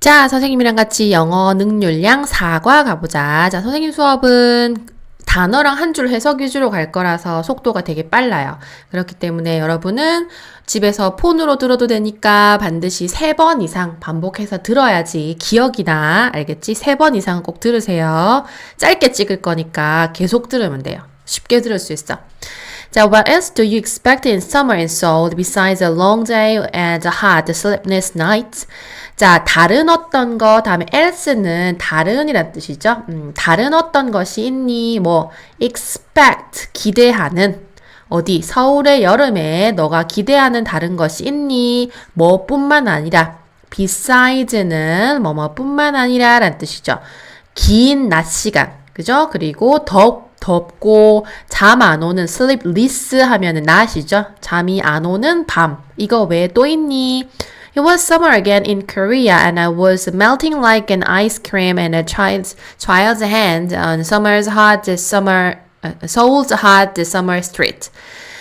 자, 선생님이랑 같이 영어 능률량 4과 가보자. 자, 선생님 수업은 단어랑 한 줄 해석 위주로 갈 거라서 속도가 되게 빨라요. 그렇기 때문에 여러분은 집에서 폰으로 들어도 되니까 반드시 세 번 이상 반복해서 들어야지 기억이 나. 알겠지? 세 번 이상은 꼭 들으세요. 짧게 찍을 거니까 계속 들으면 돼요. 쉽게 들을 수 있어. 자, what else do you expect in summer in Seoul besides a long day and a hot, sleepless night? 자, 다른 어떤 거, 다음에 else는 다른이란 뜻이죠. 음, 다른 어떤 것이 있니? 뭐, expect, 기대하는. 어디, 서울의 여름에 너가 기대하는 다른 것이 있니? 뭐 뿐만 아니라, besides,는 뭐뭐 뿐만 아니라 란 뜻이죠. 긴 낮 시간. 그죠? 그리고 덥, 덥고 잠 안 오는 sleepless 하면은 낮이죠. 잠이 안 오는 밤. 이거 왜 또 있니? It was summer again in Korea and I was melting like an ice cream in a child's child's hand on summer's hot summer uh, Seoul's hot summer street.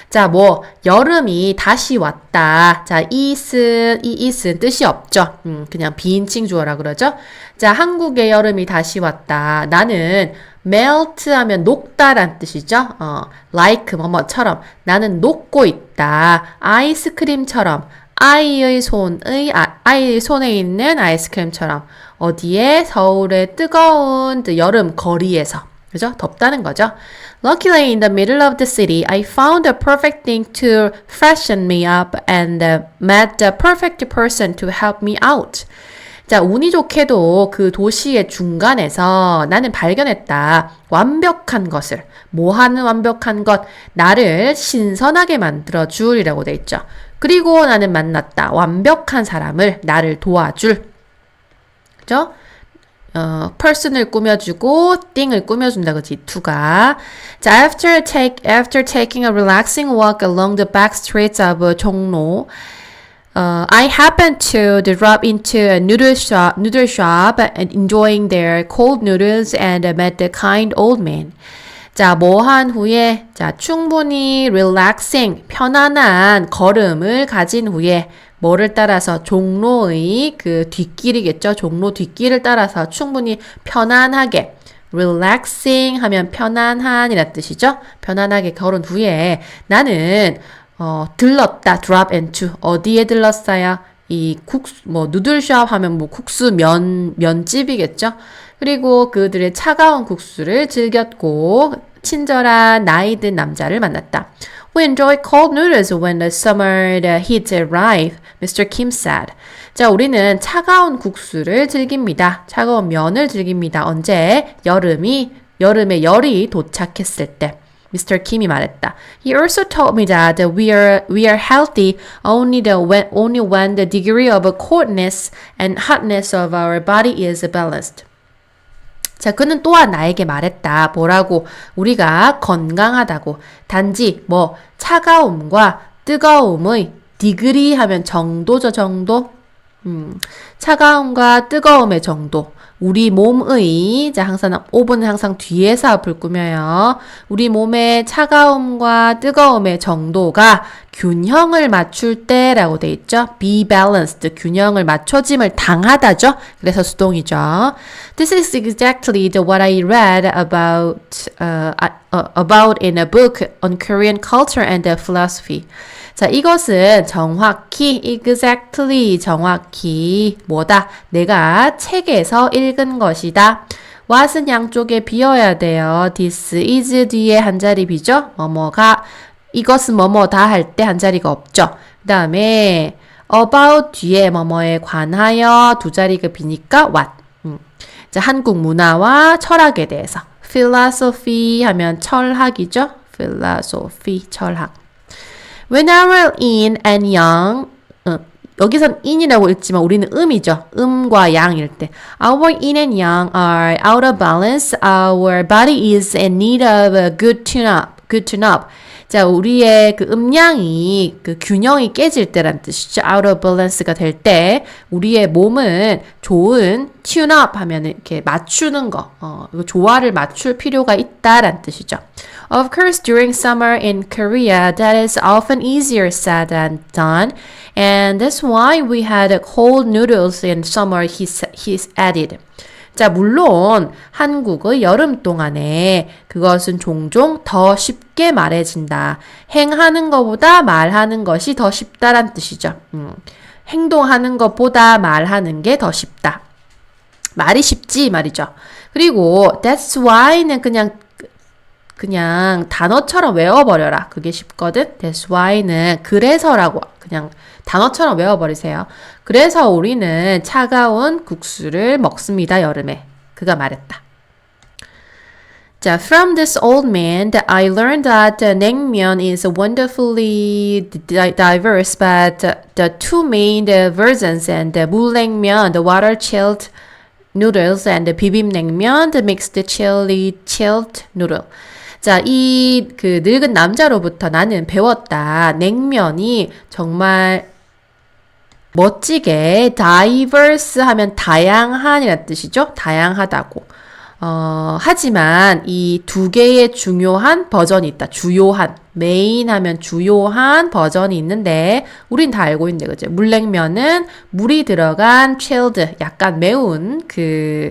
자, 뭐 여름이 다시 왔다. 자, 이슨 이 이슨 뜻이 없죠. 음, 그냥 비인칭 주어라 그러죠. 자, 한국의 여름이 다시 왔다. 나는 melt 하면 녹다란 뜻이죠. 어, like 뭐뭐처럼 나는 녹고 있다. 아이스크림처럼 아이의 손의 아, 아이의 손에 있는 아이스크림처럼 어디에 서울의 뜨거운 여름 거리에서 그죠? 덥다는 거죠. Luckily, in the middle of the city, I found the perfect thing to freshen me up and uh, met the perfect person to help me out. 자, 운이 좋게도 그 도시의 중간에서 나는 발견했다. 완벽한 것을. 뭐 하는 완벽한 것? 나를 신선하게 만들어 줄이라고 돼 있죠. 그리고 나는 만났다. 완벽한 사람을 나를 도와줄. 그죠? 어, person을 꾸며주고 thing을 꾸며준다 그지 to가 자 after take after taking a relaxing walk along the back streets of 종로 uh, I happened to drop into a noodle shop, noodle shop and enjoying their cold noodles and met the kind old man. 자, 뭐 한 후에, 자, 충분히 relaxing, 편안한 걸음을 가진 후에, 뭐를 따라서 종로의 그 뒷길이겠죠. 종로 뒷길을 따라서 충분히 편안하게, relaxing 하면 편안한이란 뜻이죠. 편안하게 걸은 후에 나는 어, 들렀다, drop into. 어디에 들렀어요? 이 국수, 뭐, 누들샵 하면 뭐 국수 면, 면집이겠죠? 그리고 그들의 차가운 국수를 즐겼고, 친절한 나이 든 남자를 만났다. We enjoy cold noodles when the summer heat arrive, Mr. Kim said. 자, 우리는 차가운 국수를 즐깁니다. 차가운 면을 즐깁니다. 언제? 여름이, 여름에 열이 도착했을 때. Mr. Kim이 말했다. He also told me that we are we are healthy only the when only when the degree of coldness and hotness of our body is balanced. 자, 그는 또한 나에게 말했다. 뭐라고? 우리가 건강하다고. 단지 뭐 차가움과 뜨거움의 디그리 하면 정도죠, 정도. 음, 차가움과 뜨거움의 정도. 우리 몸의, 자, 항상, 5분은 항상 뒤에서 앞을 꾸며요. 우리 몸의 차가움과 뜨거움의 정도가 균형을 맞출 때라고 돼 있죠. be balanced. 균형을 맞춰짐을 당하다죠. 그래서 수동이죠. This is exactly the what I read about, uh, about in a book on Korean culture and philosophy. 자, 이것은 정확히, exactly, 정확히, 뭐다? 내가 책에서 읽은 것이다. what은 양쪽에 비어야 돼요. this is 뒤에 한 자리 비죠? 뭐뭐가, 이것은 뭐뭐다 할 때 한 자리가 없죠. 그 다음에, about 뒤에 뭐뭐에 관하여 두 자리가 비니까 what. 음. 자, 한국 문화와 철학에 대해서. philosophy 하면 철학이죠? philosophy, 철학. When I was in and young, 어, 여기선 in이라고 읽지만 우리는 음이죠. 음과 양일 때. Our in and young are out of balance. Our body is in need of a good tune-up. Good tune-up. 자, 우리의 그 음량이 그 균형이 깨질 때란 뜻이죠. out of balance가 될 때 우리의 몸은 좋은 tune up 하면 이렇게 맞추는 거, 어, 조화를 맞출 필요가 있다란 뜻이죠. Of course, during summer in Korea, that is often easier said than done, and that's why we had cold noodles in summer. He he added. 자, 물론 한국의 여름 동안에 그것은 종종 더 쉽게 말해진다. 행하는 것보다 말하는 것이 더 쉽다란 뜻이죠. 음, 행동하는 것보다 말하는 게 더 쉽다. 말이 쉽지 말이죠. 그리고 that's why는 그냥 그냥 단어처럼 외워버려라. 그게 쉽거든. That's why는 그래서라고 그냥 단어처럼 외워버리세요. 그래서 우리는 차가운 국수를 먹습니다. 여름에. 그가 말했다. 자, from this old man, that I learned that naengmyeon is wonderfully di- diverse, but the two main versions and the mulnaengmyeon, the water chilled noodles, and the bibimbnaengmyeon, the mixed chili chilled noodle. 자, 이 그 늙은 남자로부터 나는 배웠다. 냉면이 정말 멋지게 diverse 하면 다양한이라는 뜻이죠. 다양하다고. 어, 하지만 이 두 개의 중요한 버전이 있다. 주요한. 메인 하면 주요한 버전이 있는데, 우린 다 알고 있는데, 그죠? 물냉면은 물이 들어간 chilled, 약간 매운 그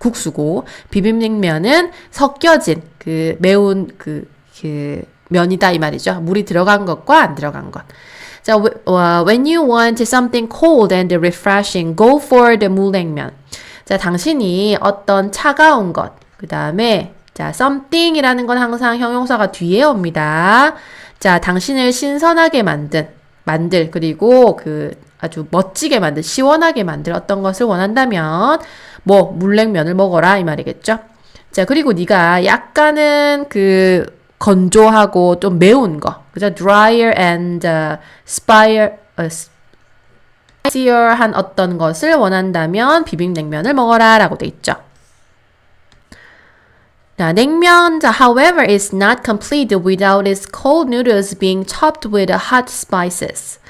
국수고, 비빔냉면은 섞여진 그 매운 그, 그 면이다 이 말이죠. 물이 들어간 것과 안 들어간 것. 자, uh, when you want something cold and refreshing, go for the 물냉면. 자, 당신이 어떤 차가운 것, 그 다음에 자, something이라는 건 항상 형용사가 뒤에 옵니다. 자, 당신을 신선하게 만든, 만들, 그리고 그 아주 멋지게 만들, 시원하게 만들 어떤 것을 원한다면, 뭐, 물냉면을 먹어라, 이 말이겠죠? 자, 그리고 네가 약간은 그 건조하고 좀 매운 거, 그죠? drier and uh, spire, uh, spicier 한 어떤 것을 원한다면 비빔냉면을 먹어라 라고 돼 있죠. 자, 냉면, however, is not complete without its cold noodles being chopped with hot spices.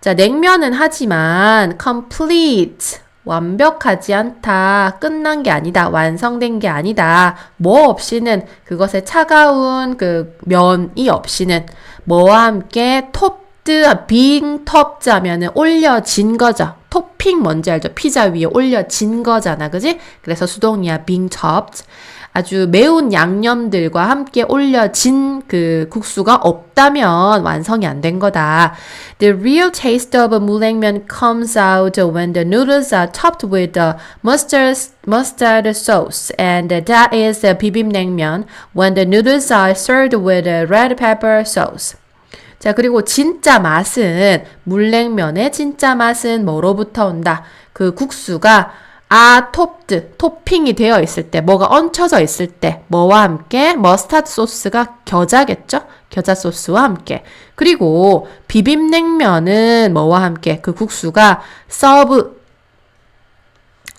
자, 냉면은 하지만 complete, 완벽하지 않다, 끝난 게 아니다, 완성된 게 아니다, 뭐 없이는 그것의 차가운 그 면이 없이는 뭐와 함께 톱드, 빙 톱자면은 올려진 거죠. 토핑 뭔지 알죠? 피자 위에 올려진 거잖아, 그지? 그래서 수동이야, 빙 topped. 아주 매운 양념들과 함께 올려진 그 국수가 없다면 완성이 안 된 거다. The real taste of 물냉면 comes out when the noodles are topped with the mustard mustard sauce, and that is 비빔냉면 when the noodles are served with red pepper sauce. 자, 그리고 진짜 맛은 물냉면의 진짜 맛은 뭐로부터 온다. 그 국수가 아 톱드 토핑이 되어 있을 때 뭐가 얹혀져 있을 때 뭐와 함께 머스타드 소스가 겨자겠죠? 겨자 소스와 함께 그리고 비빔냉면은 뭐와 함께 그 국수가 서브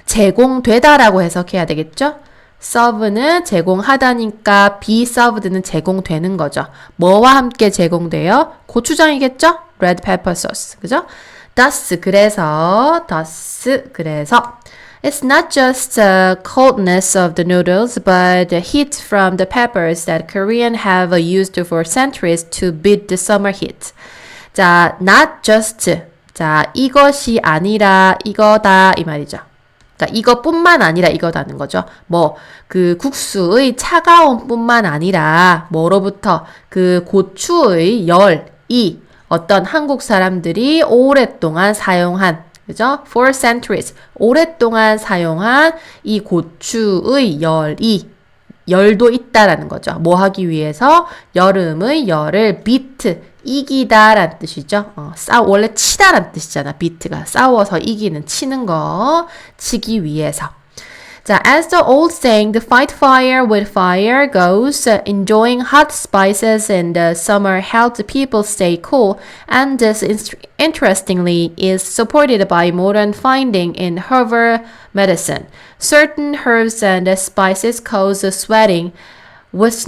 제공되다라고 해석해야 되겠죠? 서브는 제공하다니까 비 서브드는 제공되는 거죠. 뭐와 함께 제공돼요? 고추장이겠죠? 레드 페퍼 소스. 그죠? thus 그래서 thus 그래서 It's not just the coldness of the noodles, but the heat from the peppers that Korean have used for centuries to beat the summer heat. 자, not just. 자, 이것이 아니라 이거다 이 말이죠. 그러니까 이것뿐만 아니라 이거다는 거죠. 뭐 그 국수의 차가운 뿐만 아니라 뭐로부터 그 고추의 열이 어떤 한국 사람들이 오랫동안 사용한 그죠? For centuries. 오랫동안 사용한 이 고추의 열이 열도 있다라는 거죠. 뭐 하기 위해서 여름의 열을 beat 이기다라는 뜻이죠. 어, 싸 원래 치다라는 뜻이잖아. beat가 싸워서 이기는 치는 거 치기 위해서. 자, as the old saying, the fight fire with fire goes, uh, enjoying hot spices in the summer helps people stay cool, and this is, interestingly is supported by modern finding in herbal medicine. Certain herbs and spices cause sweating, which,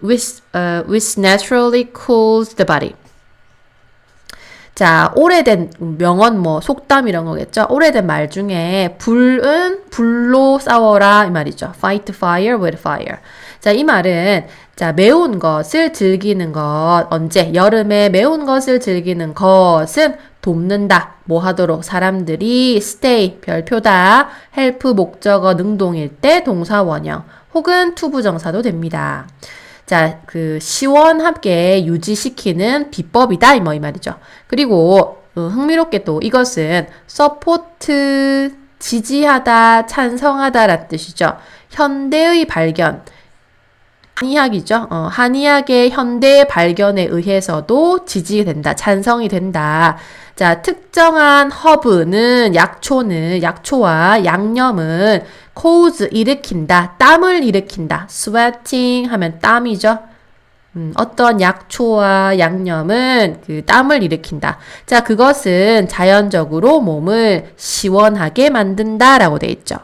which, uh, which naturally cools the body. 자, 오래된 명언 뭐 속담 이런 거겠죠. 오래된 말 중에 불은 불로 싸워라 이 말이죠. Fight fire with fire. 자, 이 말은 자, 매운 것을 즐기는 것 언제 여름에 매운 것을 즐기는 것은 돕는다. 뭐 하도록 사람들이 stay 별표다. help 목적어 능동일 때 동사 원형 혹은 투부정사도 됩니다. 자, 그 시원하게 유지시키는 비법이다 뭐 이 말이죠. 그리고 어, 흥미롭게 또 이것은 서포트 지지하다, 찬성하다라는 뜻이죠. 현대의 발견. 한의학이죠. 어, 한의학의 현대 발견에 의해서도 지지된다, 찬성이 된다. 자, 특정한 허브는 약초는 약초와 양념은 cause 일으킨다, 땀을 일으킨다. sweating 하면 땀이죠. 음, 어떤 약초와 양념은 그 땀을 일으킨다. 자, 그것은 자연적으로 몸을 시원하게 만든다라고 돼 있죠.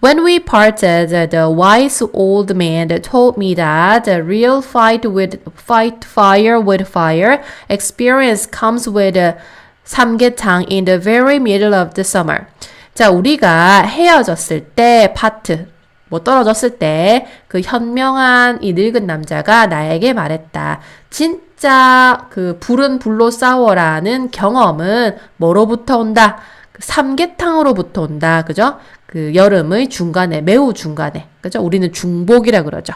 When we parted, the wise old man told me that the real fight with fight fire with fire experience comes with 삼계탕 in the very middle of the summer. 자, 우리가 헤어졌을 때 파트 뭐 떨어졌을 때 그 현명한 이 늙은 남자가 나에게 말했다. 진짜 그 불은 불로 싸워라는 경험은 뭐로부터 온다? 그 삼계탕으로부터 온다. 그죠? 그 여름의 중간에 매우 중간에. 그죠? 우리는 중복이라 그러죠.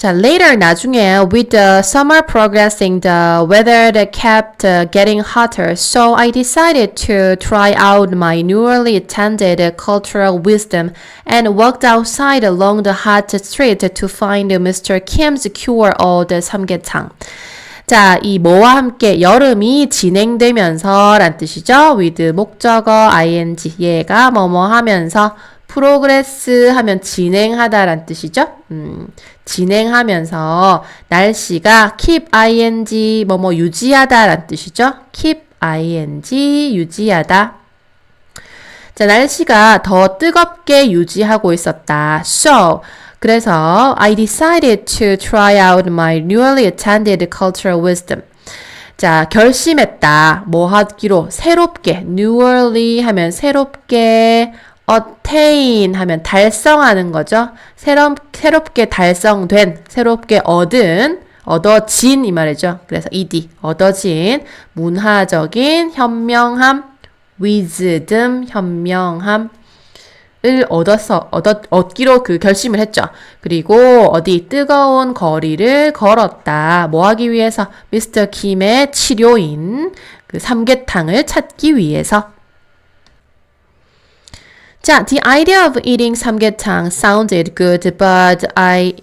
자, later 나중에 with the summer progressing, the weather that kept uh, getting hotter, so I decided to try out my newly attended cultural wisdom and walked outside along the hot street to find Mr. Kim's cure of the 삼계탕. 자, 이 뭐와 함께 여름이 진행되면서 란 뜻이죠. with 목적어 ing 얘가 뭐뭐 하면서 프로그레스 하면 진행하다란 뜻이죠. 음, 진행하면서 날씨가 keep ing 뭐뭐 유지하다란 뜻이죠. keep ing 유지하다. 자, 날씨가 더 뜨겁게 유지하고 있었다. So, 그래서 I decided to try out my newly attended cultural wisdom. 자, 결심했다. 뭐 하기로? 새롭게. newly 하면 새롭게. attain 하면 달성하는 거죠. 새롭, 새롭게 달성된, 새롭게 얻은, 얻어진 이 말이죠. 그래서 ed, 얻어진 문화적인 현명함, wisdom, 현명함, 을 얻어서 얻었, 얻기로 그 결심을 했죠. 그리고 어디 뜨거운 거리를 걸었다. 뭐 하기 위해서? 미스터 김의 치료인 그 삼계탕을 찾기 위해서. 자, the idea of eating 삼계탕 sounded good, but I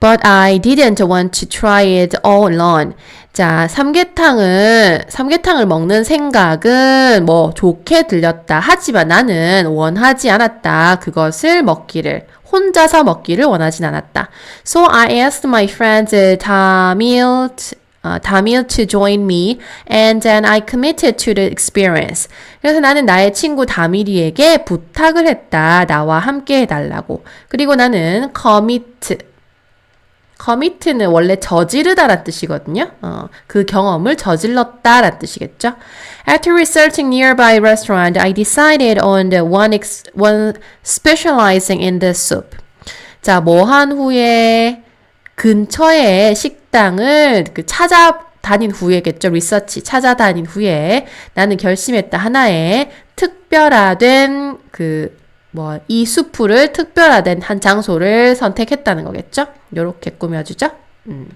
But I didn't want to try it all alone. 자, 삼계탕을, 삼계탕을 먹는 생각은 뭐 좋게 들렸다. 하지만 나는 원하지 않았다. 그것을 먹기를. 혼자서 먹기를 원하진 않았다. So I asked my friend Tamil, uh, Tamil to join me and then I committed to the experience. 그래서 나는 나의 친구 다미리에게 부탁을 했다. 나와 함께 해달라고. 그리고 나는 commit, commit는 원래 저지르다란 뜻이거든요. 어, 그 경험을 저질렀다란 뜻이겠죠. After researching nearby restaurant, I decided on the one, ex, one specializing in the soup. 자, 뭐 한 후에 근처에 식당을 그 찾아다닌 후에겠죠. 리서치 찾아다닌 후에 나는 결심했다. 하나의 특별화된 그 뭐, 이 수프를 특별화된 한 장소를 선택했다는 거겠죠? 요렇게 꾸며주죠? 음.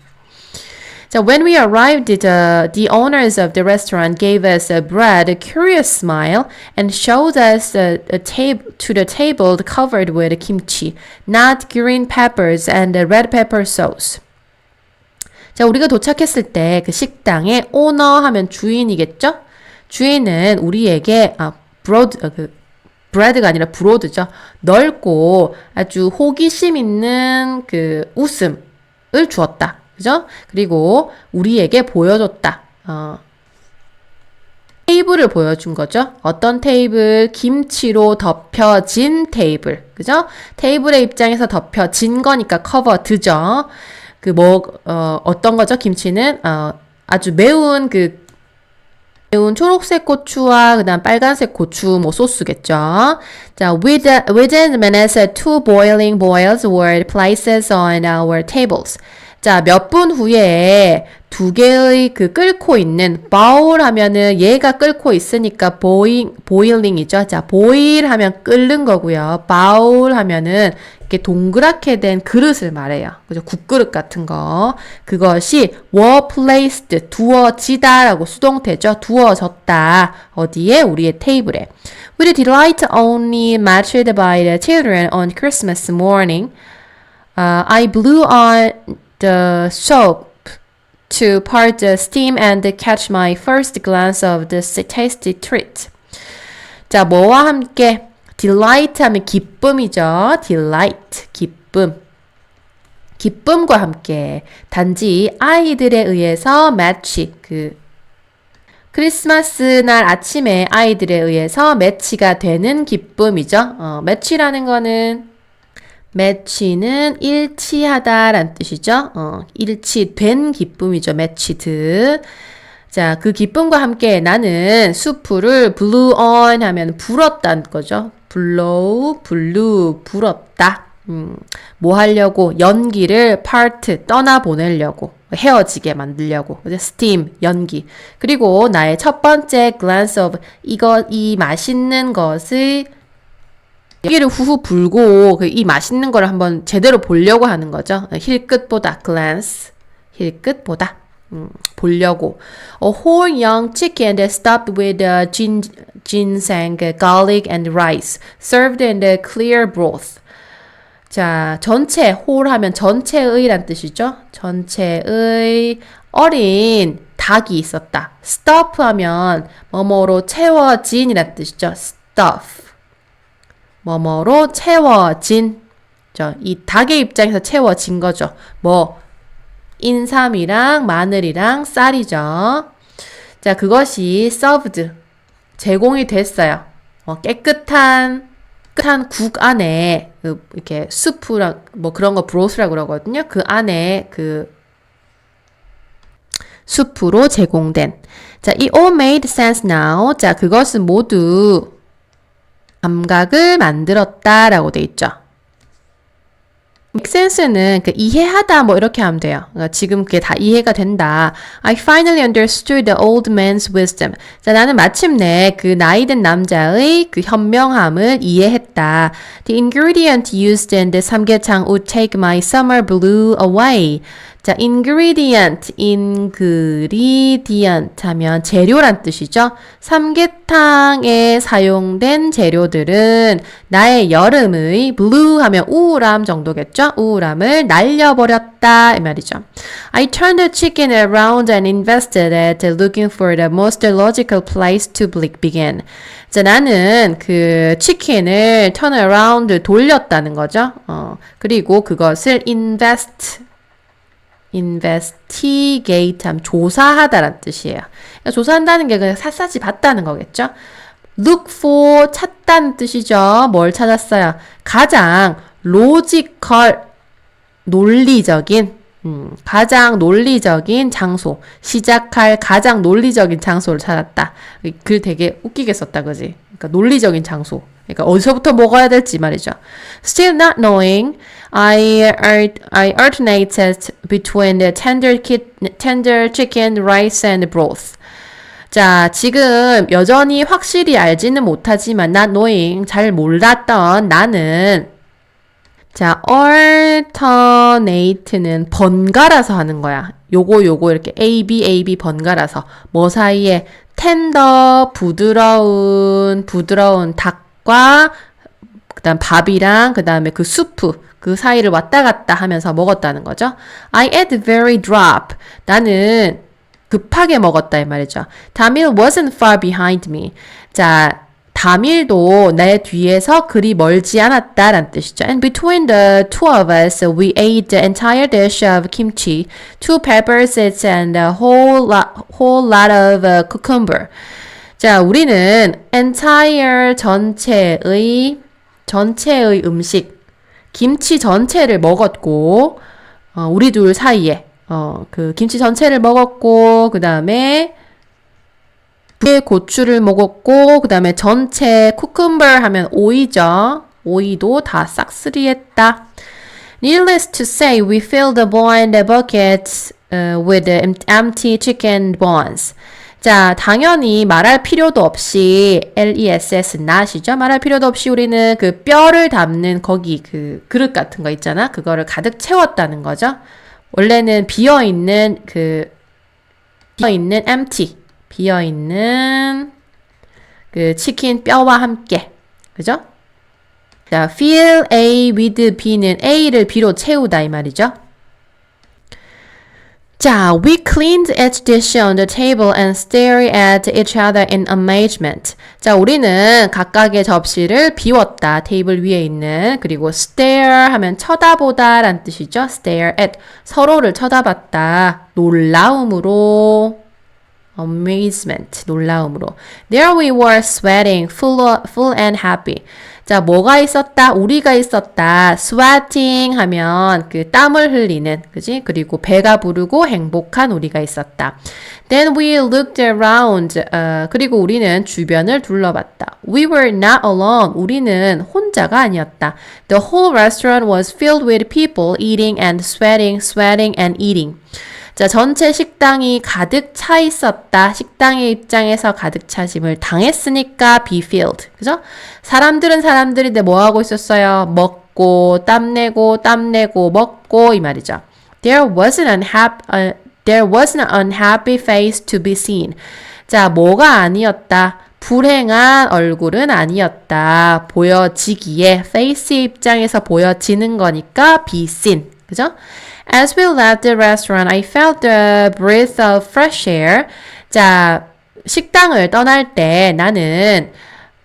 So when we arrived, the, the owners of the restaurant gave us a bread, a curious smile, and showed us a, a tab- to the table covered with kimchi, not green peppers and red pepper sauce. 자, 우리가 도착했을 때 그 식당의 오너 하면 주인이겠죠? 주인은 우리에게 아, 어, 그 브레드가 아니라 브로드죠. 넓고 아주 호기심 있는 그 웃음을 주었다. 그죠? 그리고 우리에게 보여줬다. 어, 테이블을 보여준 거죠. 어떤 테이블? 김치로 덮여진 테이블. 그죠? 테이블의 입장에서 덮여진 거니까 커버드죠. 그 뭐, 어, 어떤 거죠? 김치는, 어, 아주 매운 그 매운 초록색 고추와 그다음 빨간색 고추 뭐 소스겠죠. 자, with, within minutes, two boiling boils were placed on our tables. 자, 몇 분 후에 두 개의 그 끓고 있는 바울 하면은 얘가 끓고 있으니까 보잉 보일링이죠. 자, 보일 하면 끓는 거고요. 바울 하면은 이렇게 동그랗게 된 그릇을 말해요. 그죠? 국그릇 같은 거. 그것이 were placed 두어지다라고 수동태죠. 두어졌다. 어디에? 우리의 테이블에. With delight only matched by the children on Christmas morning. Uh, I blew on the soap to part the steam and catch my first glance of this tasty treat. 자, 뭐와 함께 delight 하면 기쁨이죠. delight, 기쁨. 기쁨과 함께 단지 아이들에 의해서 match 그 크리스마스 날 아침에 아이들에 의해서 매치가 되는 기쁨이죠. 어, 매치라는 거는 매치는 일치하다란 뜻이죠. 어, 일치된 기쁨이죠. 매치드. 자, 그 기쁨과 함께 나는 수프를 blew on 하면 불었다는 거죠. blow, blew, 불었다. 음, 뭐 하려고? 연기를 part, 떠나 보내려고. 헤어지게 만들려고. steam, 연기. 그리고 나의 첫 번째 glance of 이거, 이 맛있는 것의 연기를 후후 불고 그이 맛있는 거를 한번 제대로 보려고 하는 거죠. 힐끝보다 glance, 힐끝보다. 음, 보려고. A whole young chicken that stopped with uh, gin, ginseng, garlic, and rice, served in the clear broth. 자, 전체, whole 하면 전체의란 뜻이죠. 전체의 어린 닭이 있었다. stuff 하면 뭐뭐로 채워진이란 뜻이죠. stuff. 뭐뭐로 채워진. 이 닭의 입장에서 채워진 거죠. 뭐, 인삼이랑 마늘이랑 쌀이죠. 자, 그것이 served. 제공이 됐어요. 어, 깨끗한, 깨끗한 국 안에, 그, 이렇게 스프랑, 뭐 그런 거 브로스라고 그러거든요. 그 안에 그, 수프로 제공된. 자, 이 all made sense now. 자, 그것은 모두 감각을 만들었다 라고 돼 있죠. make 그 이해하다 뭐 이렇게 하면 돼요. 그러니까 지금 그게 다 이해가 된다. I finally understood the old man's wisdom. 자, 나는 마침내 그 나이든 남자의 그 현명함을 이해했다. The ingredient used in the 삼계탕 would take my summer blue away. 자, ingredient, ingredient 하면 재료란 뜻이죠. 삼계탕에 사용된 재료들은 나의 여름의 blue 하면 우울함 정도겠죠. 우울함을 날려버렸다 이 말이죠. I turned the chicken around and invested it looking for the most logical place to begin. 자, 나는 그 치킨을 turn around 돌렸다는 거죠. 어, 그리고 그것을 invest investigate 하면 조사하다란 뜻이에요. 그러니까 조사한다는 게 그냥 샅샅이 봤다는 거겠죠. look for 찾다는 뜻이죠. 뭘 찾았어요? 가장 로지컬 논리적인 음, 가장 논리적인 장소 시작할 가장 논리적인 장소를 찾았다. 글 되게 웃기게 썼다 그지? 그러니까 논리적인 장소. 그러니까 어디서부터 먹어야 될지 말이죠. Still not knowing, I I alternated between the tender tender chicken, rice, and broth. 자, 지금 여전히 확실히 알지는 못하지만 not knowing 잘 몰랐던 나는 자, alternate는 번갈아서 하는 거야. 요거 요거 이렇게 A B A B 번갈아서 뭐 사이에 텐더 부드러운 부드러운 닭과 그다음 밥이랑 그다음에 그 수프 그 사이를 왔다 갔다 하면서 먹었다는 거죠. I ate very drop. 나는 급하게 먹었다 이 말이죠. 다밀 wasn't far behind me. 자, 다밀도 내 뒤에서 그리 멀지 않았다란 뜻이죠. And between the two of us, we ate the entire dish of kimchi, two peppers and a whole lot, whole lot of uh, cucumber. 자, 우리는 entire 전체의 전체의 음식 김치 전체를 먹었고 어, 우리 둘 사이에 어, 그 김치 전체를 먹었고 그 다음에 부 고추를 먹었고 그 다음에 전체 쿠kumber 하면 오이죠. 오이도 다 싹쓸이했다. Needless to say, we filled the blind buckets uh, with the empty chicken bones. 자, 당연히 말할 필요도 없이 LESS not이죠. 말할 필요도 없이 우리는 그 뼈를 담는 거기 그 그릇 같은 거 있잖아. 그거를 가득 채웠다는 거죠. 원래는 비어 있는 그 비어 있는 empty 비어 있는 그 치킨 뼈와 함께 그죠? 자, fill A with B는 A를 B로 채우다 이 말이죠. 자, we cleaned each dish on the table and stared at each other in amazement. 자, 우리는 각각의 접시를 비웠다. 테이블 위에 있는. 그리고 stare 하면 쳐다보다 란 뜻이죠. stare at. 서로를 쳐다봤다. 놀라움으로. amazement. 놀라움으로. There we were sweating, full, full and happy. 자, 뭐가 있었다? 우리가 있었다. sweating 하면 그 땀을 흘리는, 그지? 그리고 배가 부르고 행복한 우리가 있었다. Then we looked around. 어, 그리고 우리는 주변을 둘러봤다. We were not alone. 우리는 혼자가 아니었다. The whole restaurant was filled with people eating and sweating, sweating and eating. 자, 전체 식당이 가득 차 있었다. 식당의 입장에서 가득 차짐을 당했으니까 be filled. 그죠? 사람들은 사람들인데 뭐 하고 있었어요? 먹고, 땀내고, 땀내고, 먹고, 이 말이죠. There wasn't unhappy, uh, there wasn't an unhappy face to be seen. 자, 뭐가 아니었다. 불행한 얼굴은 아니었다. 보여지기에, face 입장에서 보여지는 거니까 be seen. 그죠? As we left the restaurant, I felt the breath of fresh air. 자, 식당을 떠날 때 나는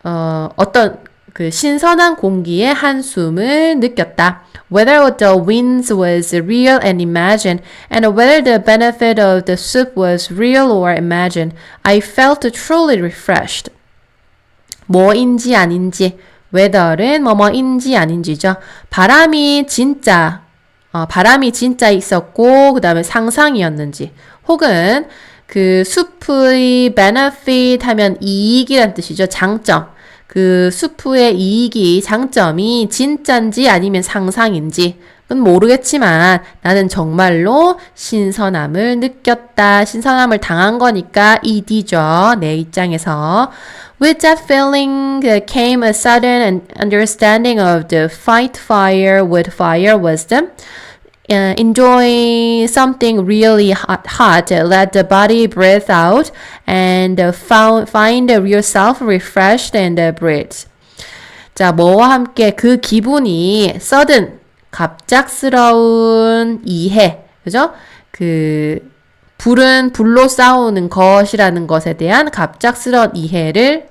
어, 어떤 그 신선한 공기의 한숨을 느꼈다. Whether the wind was real and imagined, and whether the benefit of the soup was real or imagined, I felt truly refreshed. 뭐인지 아닌지, whether는 뭐뭐인지 아닌지죠. 바람이 진짜 어, 바람이 진짜 있었고 그 다음에 상상이었는지 혹은 그 숲의 benefit 하면 이익이란 뜻이죠. 장점. 그 수프의 이익이 장점이 진짠지 아니면 상상인지 모르겠지만 나는 정말로 신선함을 느꼈다. 신선함을 당한 거니까 ED죠. 내 입장에서. With that feeling came a sudden understanding of the fight fire with fire wisdom. Uh, enjoy something really hot, hot, let the body breathe out, and uh, found, find yourself refreshed and uh, breathe. 자, 뭐와 함께 그 기분이 sudden, 갑작스러운 이해, 그죠? 그 불은 불로 싸우는 것이라는 것에 대한 갑작스러운 이해를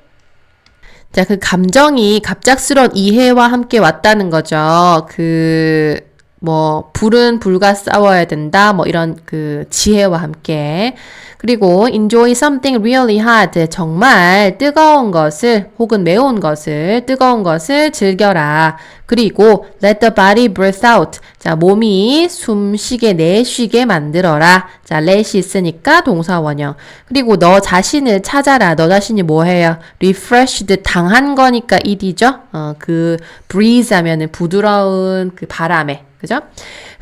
자, 그 감정이 갑작스러운 이해와 함께 왔다는 거죠. 그 뭐 불은 불과 싸워야 된다 뭐 이런 그 지혜와 함께. 그리고 enjoy something really hot 정말 뜨거운 것을 혹은 매운 것을 뜨거운 것을 즐겨라. 그리고 let the body breathe out. 자 몸이 숨쉬게 내쉬게 만들어라. 자 let이 있으니까 동사 원형. 그리고 너 자신을 찾아라. 너 자신이 뭐해요? refreshed 당한 거니까 id죠? 어그 breeze 하면은 부드러운 그 바람에 그죠?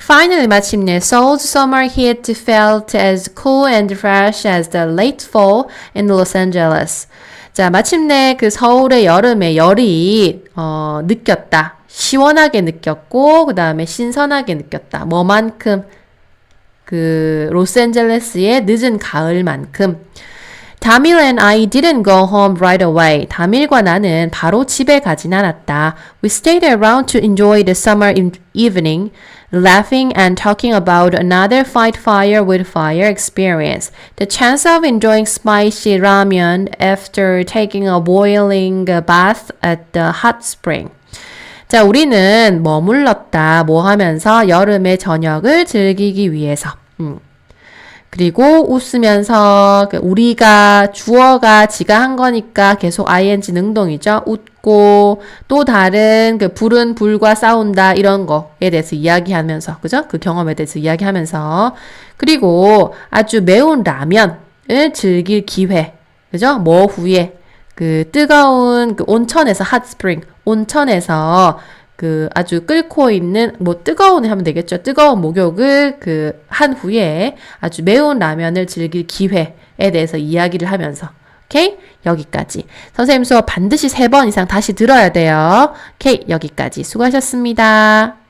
Finally, 마침내 Seoul's summer heat felt as cool and fresh as the late fall in Los Angeles. 자, 마침내 그 서울의 여름의 열이 어, 느꼈다. 시원하게 느꼈고 그 다음에 신선하게 느꼈다. 뭐만큼 그 로스앤젤레스의 늦은 가을만큼 다밀 and I didn't go home right away. 다밀과 나는 바로 집에 가진 않았다. We stayed around to enjoy the summer evening, laughing and talking about another fight fire with fire experience. The chance of enjoying spicy ramen after taking a boiling bath at the hot spring. 자, 우리는 머물렀다. 뭐 하면서 여름의 저녁을 즐기기 위해서. 음. 그리고 웃으면서 그 우리가 주어가 지가 한 거니까 계속 ing 능동이죠. 웃고 또 다른 그 불은 불과 싸운다 이런 거에 대해서 이야기하면서 그죠? 그 경험에 대해서 이야기하면서 그리고 아주 매운 라면을 즐길 기회 그죠? 뭐 후에 그 뜨거운 그 온천에서 핫스프링 온천에서 그 아주 끓고 있는 뭐 뜨거운 하면 되겠죠. 뜨거운 목욕을 그 한 후에 아주 매운 라면을 즐길 기회에 대해서 이야기를 하면서 오케이? 여기까지. 선생님 수업 반드시 세 번 이상 다시 들어야 돼요. 오케이? 여기까지. 수고하셨습니다.